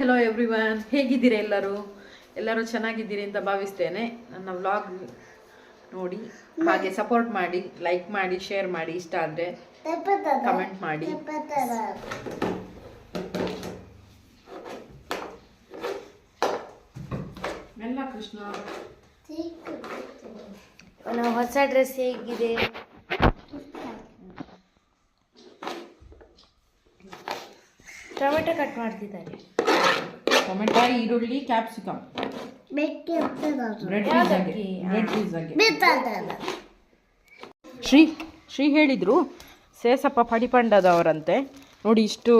Hello everyone ಹೇಗಿದ್ದೀರಾ ಎಲ್ಲರೂ? ಎಲ್ಲರೂ ಚೆನ್ನಾಗಿದ್ದೀರಿ ಅಂತ ಭಾವಿಸ್ತೇನೆ. ನನ್ನ ವ್ಲಾಗ್ ನೋಡಿ, ಹಾಗೆ ಸಪೋರ್ಟ್ ಮಾಡಿ ಲೈಕ್ ಮಾಡಿ ಶೇರ್ ಮಾಡಿ, ಇಷ್ಟ ಆದರೆ ಕಮೆಂಟ್ ಮಾಡಿ. ಕೃಷ್ಣ. ಹೊಸ ಡ್ರೆಸ್ ಹೇಗಿದೆ? ಟೊಮೆಟೊ ಕಟ್ ಮಾಡ್ತಿದ್ದಾರೆ. ಟೊಮೆಟೊ ಈರುಳ್ಳಿ ಕ್ಯಾಪ್ಸಿಕಮ್. ಬ್ರೆಡ್ ಯಾವ್ದಕ್ಕೆ? ಬ್ರೆಡ್ ಪಿಜ್ಜಾಗೆ ಶ್ರೀ ಶ್ರೀ ಹೇಳಿದರು ಸೇಸಪ್ಪ ಪಡಿಪಂಡದವರಂತೆ ನೋಡಿ ಇಷ್ಟು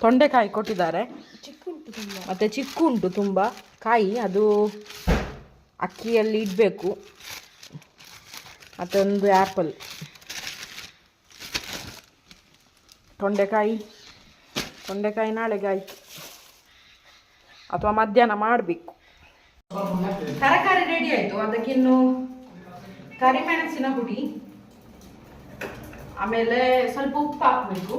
ತೊಂಡೆಕಾಯಿ ಕೊಟ್ಟಿದ್ದಾರೆ. ಮತ್ತೆ ಚಿಕ್ಕು ಉಂಟು ತುಂಬ. ಕಾಯಿ ಅದು ಅಕ್ಕಿಯಲ್ಲಿ ಇಡಬೇಕು. ಮತ್ತೊಂದು ಆ್ಯಪಲ್ ತೊಂಡೆಕಾಯಿ ತೊಂಡೆಕಾಯಿ ನಾಳೆಗೆ ಆಯಿತು ಅಥವಾ ಮಧ್ಯಾಹ್ನ ಮಾಡಬೇಕು. ತರಕಾರಿ ರೆಡಿ ಆಯಿತು. ಅದಕ್ಕಿನ್ನು ಕರಿಮೆಣಸಿನ ಹುಡಿ ಆಮೇಲೆ ಸ್ವಲ್ಪ ಉಪ್ಪು ಹಾಕಬೇಕು.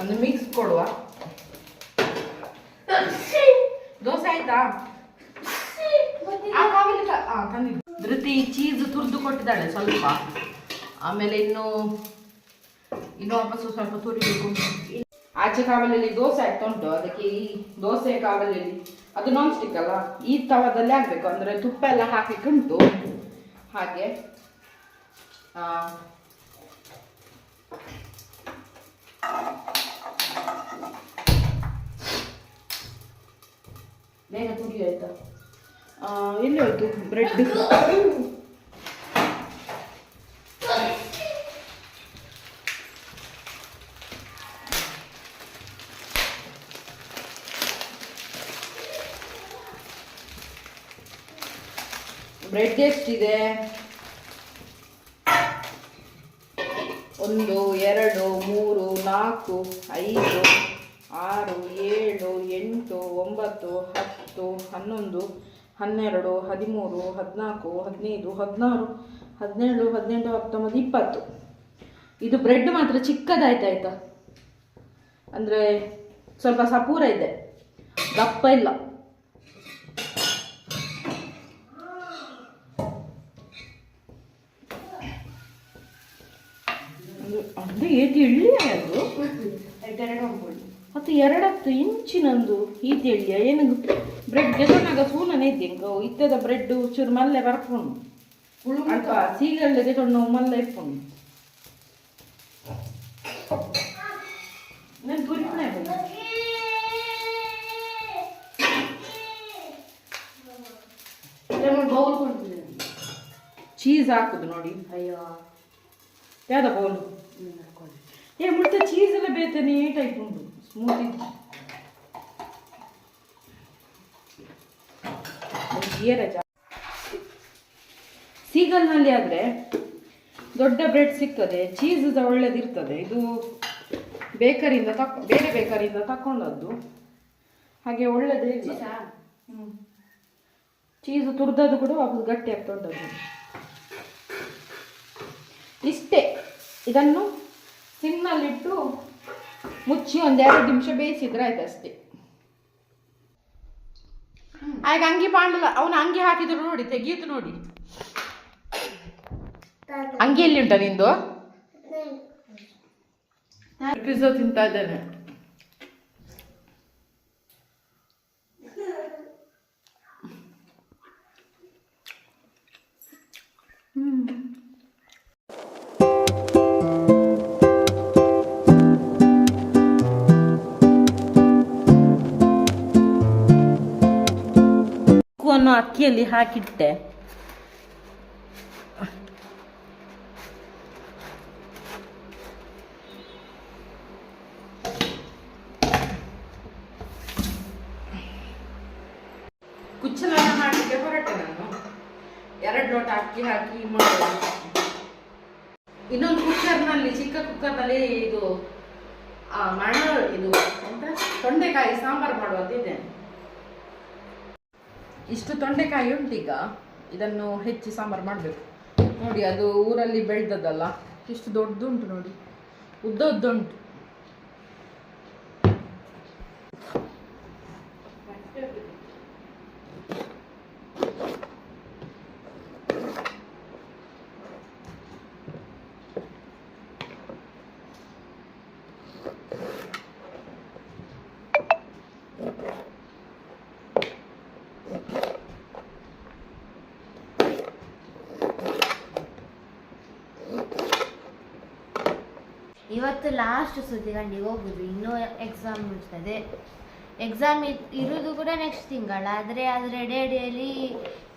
ಒಂದು ಮಿಕ್ಸ್ ಕೊಡುವ ದೋಸೆ ಆಯ್ತಾ ಆ, ಆ. ಧೃತಿ ಚೀಸ್ ತುರಿದು ಕೊಟ್ಟಿದ್ದಾಳೆ ಸ್ವಲ್ಪ. ಆಮೇಲೆ ಇನ್ನು ಇನ್ನು ವಾಪಸ್ಸು ಸ್ವಲ್ಪ ತುರಿಬೇಕು. ಆಚೆ ಕಾವಲಲ್ಲಿ ದೋಸೆ ಆಗ್ತಾ ಉಂಟು? ಅದಕ್ಕೆ ಈ ದೋಸೆ ಕಾವಲಲ್ಲಿ ಅದು ನಾನ್ ಸ್ಟಿಕ್ ಅಲ್ಲ? ಈ ತವದಲ್ಲಿ ಆಗ್ಬೇಕು ಅಂದ್ರೆ ತುಪ್ಪ ಎಲ್ಲ ಹಾಕಲಿಕ್ಕೆ ಉಂಟು. ಹಾಗೆ. ಬೇಗ ತುಡಿ ಆಯ್ತಾ? ಎಲ್ಲಿ ಹೋಯ್ತು ಬ್ರೆಡ್ ಬ್ರೆಡ್ ಎಷ್ಟಿದೆ? ಒಂದು, ಎರಡು, ಮೂರು, ನಾಲ್ಕು, ಐದು, ಆರು, ಏಳು, ಎಂಟು, ಒಂಬತ್ತು, ಹತ್ತು ಹನ್ನೊಂದು ಹನ್ನೆರಡು ಹದಿಮೂರು ಹದಿನಾಲ್ಕು ಹದಿನೈದು ಹದಿನಾರು ಹದಿನೇಳು ಹದಿನೆಂಟು ಹತ್ತೊಂಬತ್ತು ಇಪ್ಪತ್ತು ಇದು ಬ್ರೆಡ್ ಮಾತ್ರ ಚಿಕ್ಕದಾಯ್ತಾಯ್ತಾ ಅಂದರೆ ಸ್ವಲ್ಪ ಸಪೂರ ಇದೆ ದಪ್ಪ ಇಲ್ಲ ಅಂದ್ರೆ ಏತಿ ಎಳ್ಳಿಯ ಅದು ಮತ್ತು ಎರಡತ್ತು ಇಂಚಿನೊಂದು ಈತಿ ಎಳ್ಳಿಯ ಏನು ಬ್ರೆಡ್ ಗೆದೊನಾಗ ಸೂನನೆ ಇದ್ದಿಂಗ ಇತ್ತದ ಬ್ರೆಡ್ ಚೂರು ಮಲ್ಲೆ ಬರ್ಕೊಂಡು ಅಲ್ಪ ಸೀಗಲ್ಲೆ ತೆಗೊಂಡು ಮಲ್ಲೆ ಇಟ್ಕೊಂಡು. ನಾನು ಬೌಲ್ ಕೊಡ್ತಿದ್ದಾರೆ ಚೀಸ್ ಹಾಕುದು ನೋಡಿ. ಅಯ್ಯೋ. ಯಾವ್ದ ಬೌಲು ಏ, ಮುಟ್ಟ ಚೀಸ್ ಎಲ್ಲ ಬೇತೆ ಟೈಪ್ ಉಂಟು. ಜಾ ಸೀಗಲ್ನಲ್ಲಿ ಆದರೆ ದೊಡ್ಡ ಬ್ರೆಡ್ ಸಿಗ್ತದೆ ಚೀಸ್ ಸಹ ಒಳ್ಳೇದಿರ್ತದೆ. ಇದು ಬೇಕರಿಯಿಂದ ತಕ್ ಬೇರೆ ಬೇಕರಿಯಿಂದ ತಕೊಂಡದ್ದು ಹಾಗೆ ಒಳ್ಳೇದೇ. ಚೀಸ್ ತುರ್ದದ್ದು ಕೂಡ ವಾಪಸ್ ಗಟ್ಟಿ ಆಗ್ತಾ ಇಷ್ಟೇ. ಇದನ್ನು ಸಿಮ್ನಲ್ಲಿಟ್ಟು ಮುಚ್ಚಿ ಒಂದೆರಡು ನಿಮಿಷ ಬೇಯಿಸಿದ್ರೆ ಆಯ್ತು ಅಷ್ಟೇ ಆಗ ಅಂಗಿ ಪಾಂಡಲ ಅವನು ಅಂಗಿ ಹಾಕಿದ್ರು ನೋಡಿ ತೆಗೀತು ನೋಡಿ. ಅಂಗಿ ಎಲ್ಲಿ ಉಂಟ ನಿಂದು ಪಿಜ್ಜಾ ತಿಂತಾ ಇದ್ದೇನೆ. ಉಪ್ಪನ್ನು ಅಕ್ಕಿಯಲ್ಲಿ ಹಾಕಿಟ್ಟೆ. ಕುಚ್ಚಲನ್ನ ಮಾಡಲಿಕ್ಕೆ ಹೊರಟೆ ನಾನು. ಎರಡು ಲೋಟ ಅಕ್ಕಿ ಹಾಕಿ ಮಾಡೋದು ಇನ್ನೊಂದು ಕುಕ್ಕರ್ನಲ್ಲಿ, ಚಿಕ್ಕ ಕುಕ್ಕರ್ನಲ್ಲಿ ಇದು ಮಣ ಇದು, ಎಂತ? ತೊಂಡೆಕಾಯಿ ಸಾಂಬಾರು ಮಾಡುವಂತಿದ್ದೇನೆ ಇಷ್ಟು ತೊಂಡೆಕಾಯಿ ಉಂಟೀಗ? ಇದನ್ನು ಹೆಚ್ಚಿ ಸಾಂಬಾರು ಮಾಡಬೇಕು. ನೋಡಿ, ಅದು ಊರಲ್ಲಿ ಬೆಳೆದದ್ದಲ್ಲ. ಇಷ್ಟು ದೊಡ್ಡದುಂಟು ನೋಡಿ. ಉದ್ದ ಉದ್ದ ಉಂಟು ಇವತ್ತು ಲಾಸ್ಟ್ ಸುದ್ದಿಗಂಡಿಗೆ ಹೋಗುದು. ಇನ್ನೂ ಎಕ್ಸಾಮ್ ಇರ್ತದೆ ಎಕ್ಸಾಮ್ ಇರೋದು ಕೂಡ ನೆಕ್ಸ್ಟ್ ತಿಂಗಳ. ಆದರೆ ಅದರ ಡೇಡಿಯಲ್ಲಿ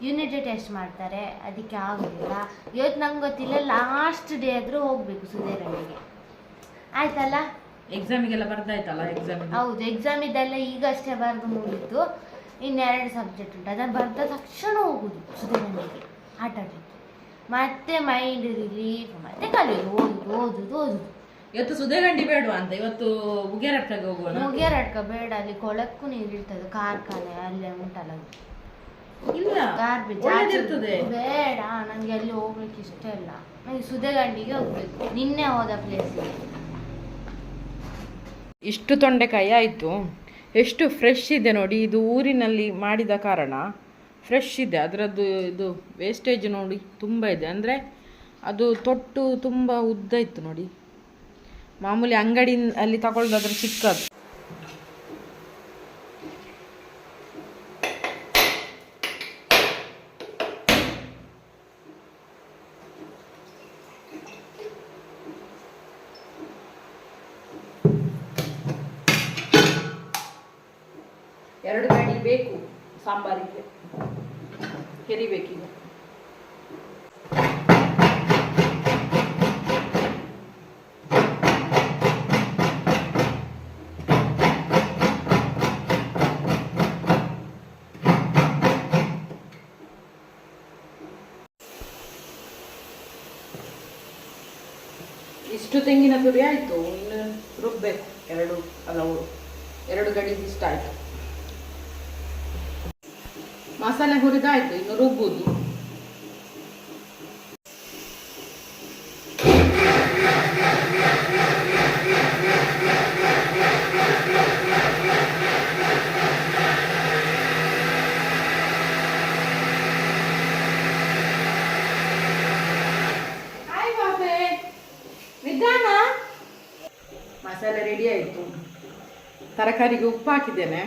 ಯೂನಿಟ್ ಟೆಸ್ಟ್ ಮಾಡ್ತಾರೆ. ಅದಕ್ಕೆ ಆಗೋದಿಲ್ಲ. ಇವತ್ತು ನಂಗೆ ಗೊತ್ತಿಲ್ಲ. ಲಾಸ್ಟ್ ಡೇ ಆದರೂ ಹೋಗಬೇಕು ಸುದ್ದಿಗಂಡಿಗೆ ಆಯ್ತಲ್ಲ? ಎಕ್ಸಾಮಿಗೆಲ್ಲ ಬರ್ದಾಯ್ತಲ್ಲ ಎಕ್ಸಾಮ್ ಹೌದು. ಎಕ್ಸಾಮ್ ಇದೆಲ್ಲ ಈಗಷ್ಟೇ ಬರೆದು ಮುಗೀತು. ಇನ್ನೆರಡು ಸಬ್ಜೆಕ್ಟ್ ಉಂಟು. ಅದನ್ನು ಬರೆದ ತಕ್ಷಣ ಹೋಗುದು ಸುದ್ದಿಗಂಡಿಗೆ ಆಟ ಆಡಲಿಕ್ಕೆ. ಮತ್ತೆ ಮೈಂಡ್ ರಿಲೀಫ್ ಮತ್ತೆ ಕಲಿಯೋದು ಓದುದು ಓದುದು ಓದುದು. ಇವತ್ತು ಸುದೇಗಂಡಿ ಬೇಡವಾ ಅಂತ ಇವತ್ತು ಉಗೇರಟ್ಟಾಗ ಹೋಗುವ ಮುಗಿಯರಡ್ಕ ಬೇಡ ಅಲ್ಲಿ ಕೊಳಕ್ಕೂ ನೀರು ಇರ್ತದೆ ಕಾರ್ಖಾನೆ ಅಲ್ಲೇ ಉಂಟಲ್ಲ ಅದು. ಇಲ್ಲ ಗಾರ್ಬೇಜ್ ಒಳ್ಳೆದಿರ್ತದೆ. ಆಚೆ- ಬೇಡ ನನಗೆ ಅಲ್ಲಿ ಹೋಗ್ಲಿಕ್ಕೆ ಇಷ್ಟ ಇಲ್ಲ. ನನಗೆ ಸುದೇಗಂಡಿಗೆ ಹೋಗ್ಬೇಕು ನಿನ್ನೆ ಹೋದ ಪ್ಲೇಸ್ ಇಷ್ಟು ತೊಂಡೆಕಾಯಿ ಆಯಿತು. ಎಷ್ಟು ಫ್ರೆಶ್ ಇದೆ ನೋಡಿ ಇದು ಊರಿನಲ್ಲಿ ಮಾಡಿದ ಕಾರಣ. ಫ್ರೆಶ್ ಇದೆ ಅದರದ್ದು ಇದು ವೇಸ್ಟೇಜ್ ನೋಡಿ ತುಂಬ ಇದೆ. ಅಂದರೆ ಅದು ತೊಟ್ಟು ತುಂಬ ಉದ್ದ ಇತ್ತು ನೋಡಿ. ಮಾಮೂಲಿ ಅಂಗಡಿ ಅಲ್ಲಿ ತಗೊಳ್ಳೋದಾದ್ರೆ ಚಿಕ್ಕದು. ಇಷ್ಟು ತೆಂಗಿನ ತುರಿ ಆಯಿತು. ಇನ್ನು ರುಬ್ಬೇಕು. ಎರಡು ಅಲವು ಎರಡು ಗಡಿ ಇಷ್ಟ ಆಯಿತು ಮಸಾಲೆ ಹುರಿದಾಯಿತು. ಇನ್ನು ರುಬ್ಬುದು ನಿಧಾನ ಮಸಾಲೆ ಆಯಿತು. ತರಕಾರಿಗೆ ಉಪ್ಪು ಹಾಕಿದ್ದೇನೆ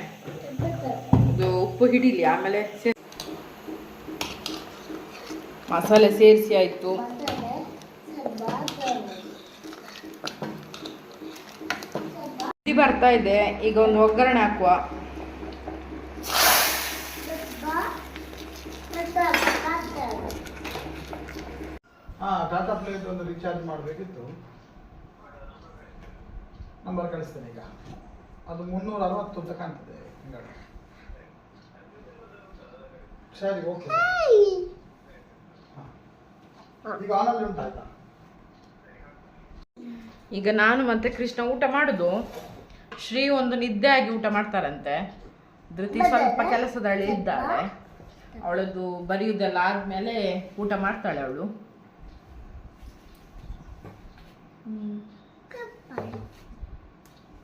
ಇದು ಉಪ್ಪು ಹಿಡಿಲಿ, ಆಮೇಲೆ ಮಸಾಲೆ ಸೇರಿಸಿ ಆಯಿತು. ಬರ್ತಾ ಇದೆ. ಈಗ ಒಂದು ಒಗ್ಗರಣೆ ಹಾಕುವ. ಟಾಟಾ ಪ್ಲೇಟ್ ಒಂದು ರೀಚಾರ್ಜ್ ಮಾಡಬೇಕಿತ್ತು. ನಂಬರ್ ಕಳಿಸ್ತೇನೆ ಈಗ. ಅದು ಮುನ್ನೂರ ಅರವತ್ತು ಅಂತ ಕಾಣ್ತದೆ. ಹಿಂಗಡೆ ಸರಿ ಓಕೆ ಈಗ ಆನಲ್ಲಿ ಉಂಟಾಯ್ತಾ ಈಗ ನಾನು ಮತ್ತೆ ಕೃಷ್ಣ ಊಟ ಮಾಡುದು. ಶ್ರೀ ಒಂದು ನಿದ್ದೆ ಆಗಿ ಊಟ ಮಾಡ್ತಾರಂತೆ. ಧೃತಿ ಸ್ವಲ್ಪ ಕೆಲಸದಳಿ ಇದ್ದಾಳೆ. ಅವಳದ್ದು ಬರೆಯುವುದೆಲ್ಲ ಆದ್ಮೇಲೆ ಊಟ ಮಾಡ್ತಾಳೆ ಅವಳು.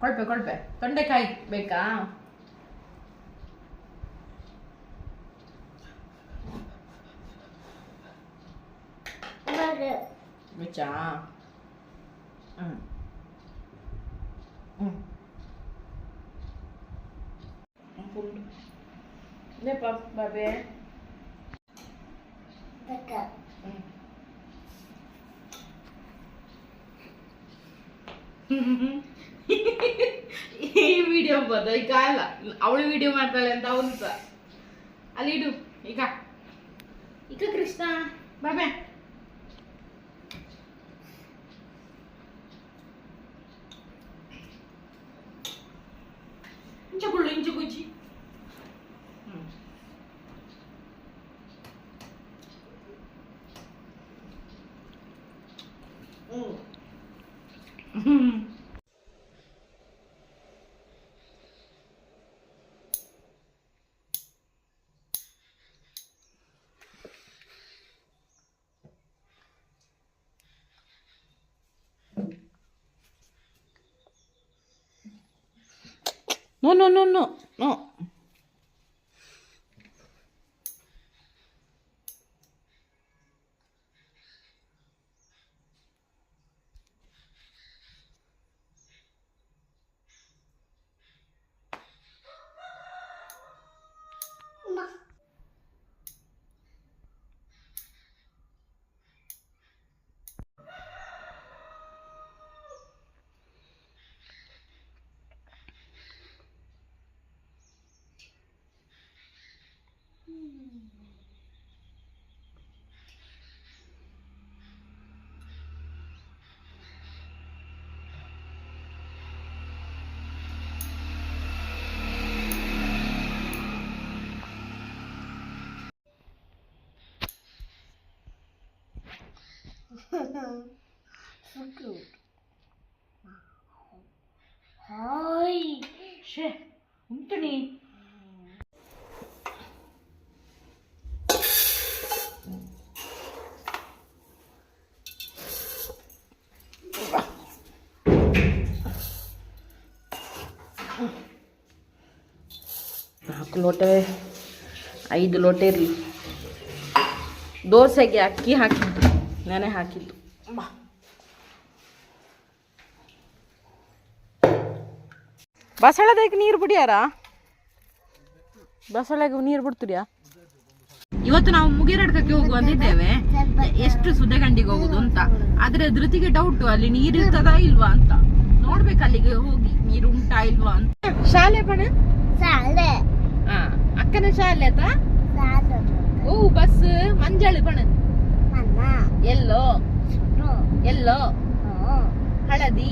ಕೊಳ್ಪೆ ಕೊಳ್ಪೆ ತೊಂಡೆಕಾಯಿ ಬೇಕಾ ಮುಚ್ಚಾ ಹ್ಮ್ ಹ್ಮ್ ಫುಲ್ ಲೇಪ ಬಾಬೆ ಈ ವಿಡಿಯೋ ಬದ ಈಗ ಅಲ್ಲ ಅವಳು ವಿಡಿಯೋ ಮಾಡ್ತಾಳೆ ಅಂತ ಅವನು ಸಹ ಅಲ್ಲಿ ಇಡು ಈಗ ಈಗ ಕೃಷ್ಣ ಬಾಬಾ No, no, no, no, no. So cute. Hi. ಶೇ ಉಂಟನಿ ನಾಲ್ಕು ಲೋಟ ಐದು ಲೋಟ ಇರಲಿ ದೋಸೆಗೆ ಅಕ್ಕಿ ಹಾಕಿದ್ದು ನೆನೆ ಹಾಕಿದ್ದು ಬಾ ಬಸಳೆದಾಗ ನೀರು ಬಿಡ್ಯಾರ ಬಸಳೆಗೆ ನೀರು ಬಿಡ್ತೀರಾ ಇವತ್ತು ನಾವು ಮುಗಿರಡ್ಕಕ್ಕೆ ಹೋಗುವ ಅಂದಿದ್ದೇವೆ. ಎಷ್ಟು ಸುದೆಗಂಡಿಗೆ ಹೋಗುದು ಅಂತ. ಆದ್ರೆ ಧೃತಿಗೆ ಡೌಟ್ ಅಲ್ಲಿ ನೀರು ಇರ್ತದಾ ಇಲ್ವಾ ಅಂತ. ನೋಡ್ಬೇಕು ಅಲ್ಲಿಗೆ ಹೋಗಿ ನೀರು ಉಂಟಾ ಇಲ್ವಾ ಅಂತ. ಶಾಲೆ ಪಣ ಶಾಲೆ. ಹಾ ಅಕ್ಕನ ಶಾಲೆ ಆತ ಓ ಬಸ್ ಮಂಜಳಿ ಪಣ ಎಲ್ಲೋ? ಎಲ್ಲೋ? ಹೋ ಹಳದಿ?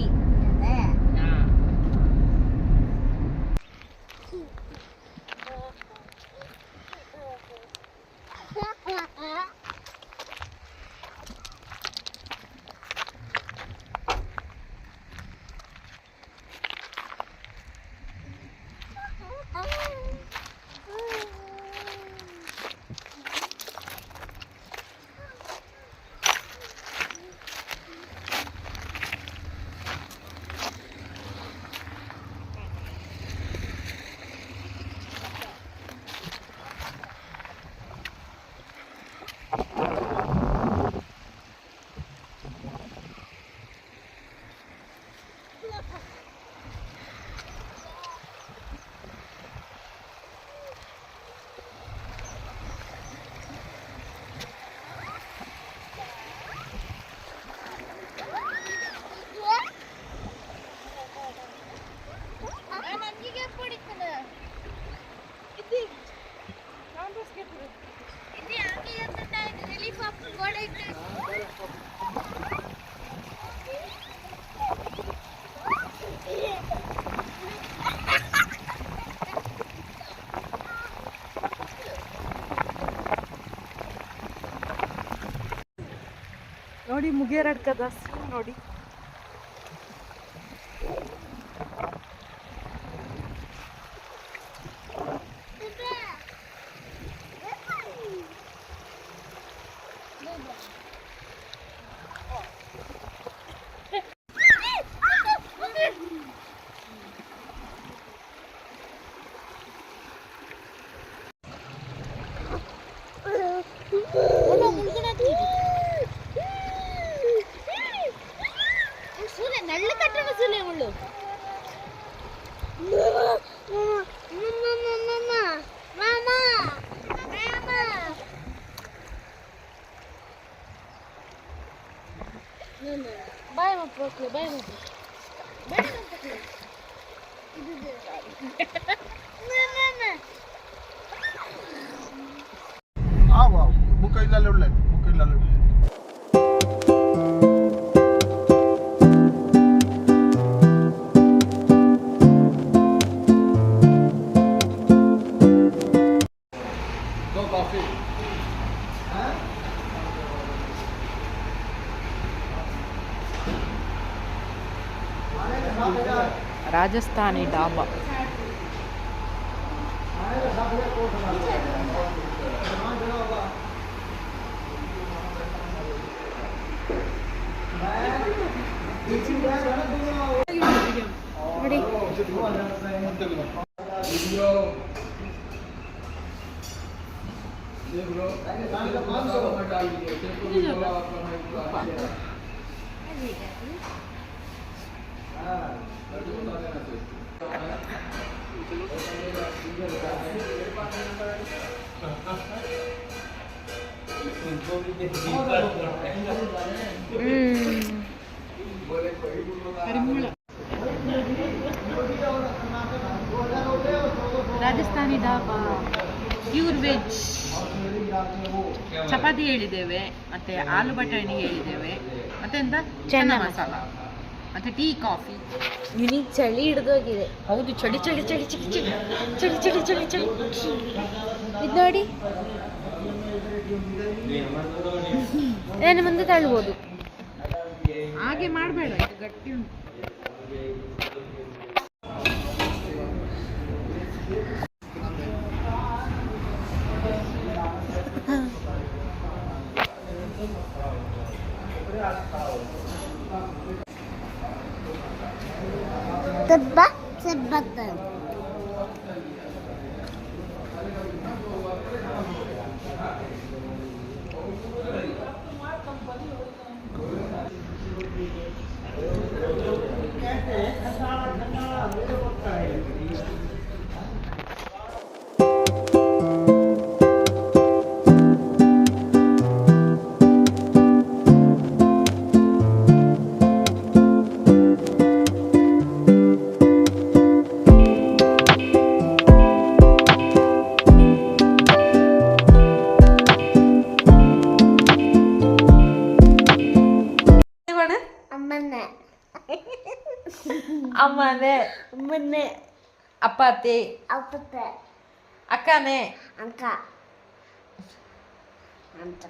ಅದೇ ನೋಡಿ ಮುಗಿಯರಡ್ಕದ ನೋಡಿ. ಸೂರ್ಯ Rajasthani dhaba Thank you. Rajasthani dhaba pure veg chapati ಹೇಳಿದ್ದೇವೆ ಮತ್ತೆ ಆಲೂ ಬಟಾಣಿ ಹೇಳಿದ್ದೇವೆ ಮತ್ತೆ ಎಂತ ಚೆನ್ನ ಮಸಾಲ. ಮತ್ತೆ ಟೀ ಕಾಫಿ. ನಿನಗೆ ಚಳಿ ಹಿಡ್ದೋಗಿದೆ ಹೌದು ಚಳಿ ಚಳಿ ಚಳಿ ಚಳಿ ಚಳಿ. ಚಳಿ ಚಳಿ ಚಳಿ ಚಳಿ. ಇದು ನೋಡಿ. ಏನು ಮುಂದೆ ತಳ್ಬೋದು. ಹಾಗೆ ಮಾಡಬೇಡ ಇದು ಗಟ್ಟಿ ಉಂಟು. Goodbye. ಅಪ್ಪಾತೆ ಅಪ್ಪತ್ತೆ ಅಕ್ಕನೇ ಅಂಕ ಅಂತ